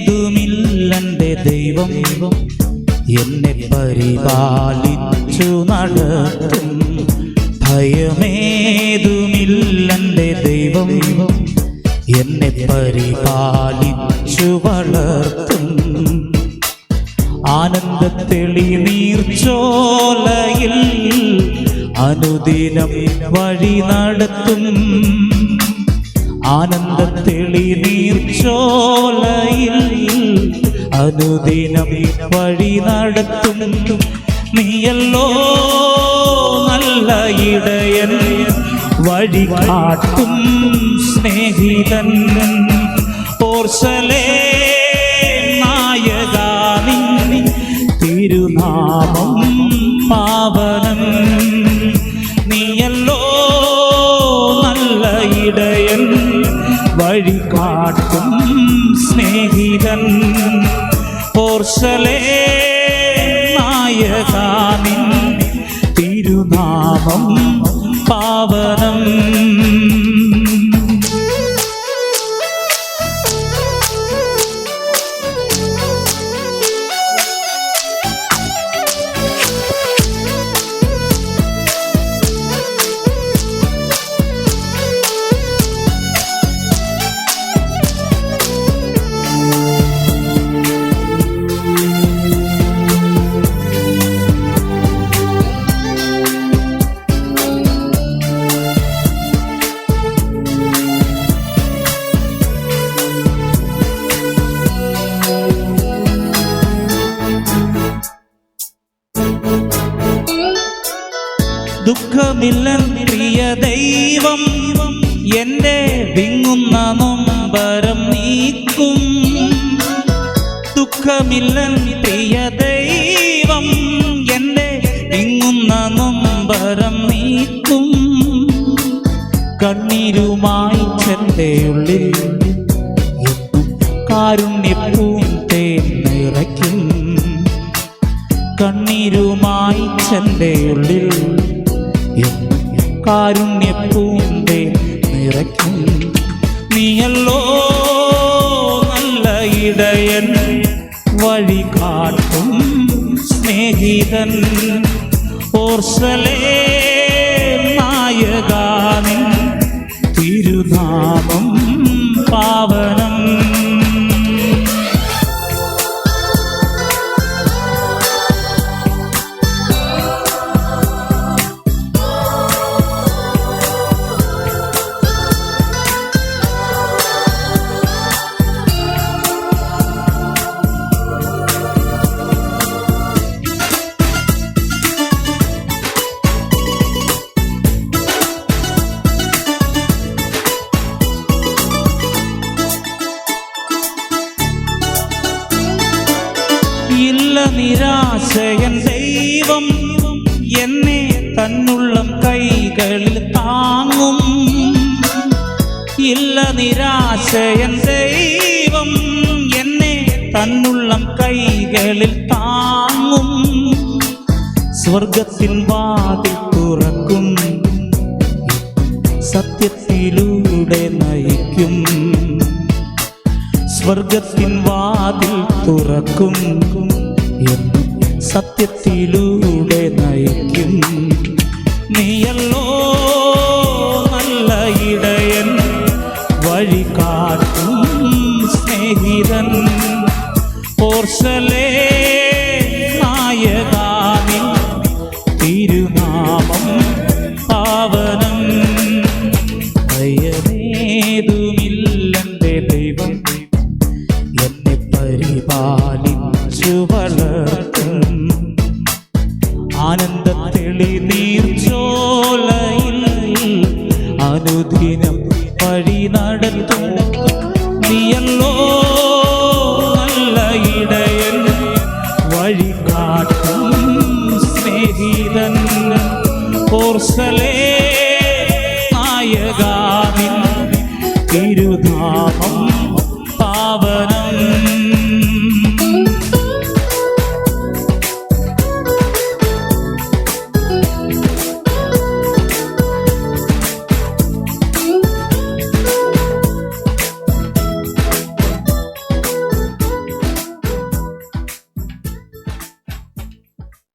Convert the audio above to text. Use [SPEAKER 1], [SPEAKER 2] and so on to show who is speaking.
[SPEAKER 1] ഭയമേതുമില്ലെന്റെ ദൈവം എന്നെ പരിപാലിച്ചു നടത്തും. ഭയമേതുമില്ലെന്റെ ദൈവം എന്നെ പരിപാലിച്ചു വളർത്തും. തെളി നീർച്ചോലയിൽ അനുദിനം വഴി നടത്തും. തെളി നീർച്ചോലയിൽ അനുദിനം വഴി നടത്തും. നീയല്ലോ നല്ല ഇടയൻ. വഴി കാട്ടും സ്നേഹിതൻ ഓർസലേ നായകാനി തിരുനാമം പാവനം നീയല്ലോ നല്ല ഇടയൻ വഴി കാട്ടും സ്നേഹിതൻ ഓർസലേ നായകാനി തിരുനാമം പാവനം. ദുഃഖമില്ല പ്രിയ ദൈവം എന്റെ വിങ്ങുന്ന നൊമ്പരം നീക്കും. ദുഃഖമില്ല പ്രിയ ദൈവം എന്റെ വിങ്ങുന്ന നൊമ്പരം നീക്കും. കണ്ണീരുമായി ചെന്തയുള്ളിൽ ഉള്ളിൽ തേൻ നിറയ്ക്കും കണ്ണീരുമായി ചെന്തയുള്ളിൽ ഉള്ളിൽ കാരുണ്യപ്പൂന്റെ നിറയ്ക്കും. നീയല്ലോ നല്ല ഇടയൻ വഴി കാട്ടും സ്നേഹിതൻ. ഓർസലേ നായകാനിൻ തിരുനാമം പാവനം നിരാശയൻ ദൈവം എന്നെ തന്നുള്ളം കൈകളിൽ താങ്ങും. ഇല്ല നിരാശയൻ ദൈവം എന്നെ തന്നുള്ളം കൈകളിൽ താങ്ങും. സ്വർഗത്തിൻ വാതിൽ തുറക്കും സത്യത്തിലൂടെ നയിക്കും. സ്വർഗത്തിൻ വാതിൽ തുറക്കും എന്നും സത്യത്തിലൂടെ നയിക്കും. നീയല്ലോ നല്ല ഇടയൻ വഴി കാട്ടും സ്നേഹിതൻ. ഓർസലേ അനുദിനം വഴി നടത്തും. നീയല്ലോ നല്ല ഇടയൻ വഴി കാട്ടും സ്നേഹിതൻ. ഓർസലേ നായകാവിൻ തിരുധാമം പാവന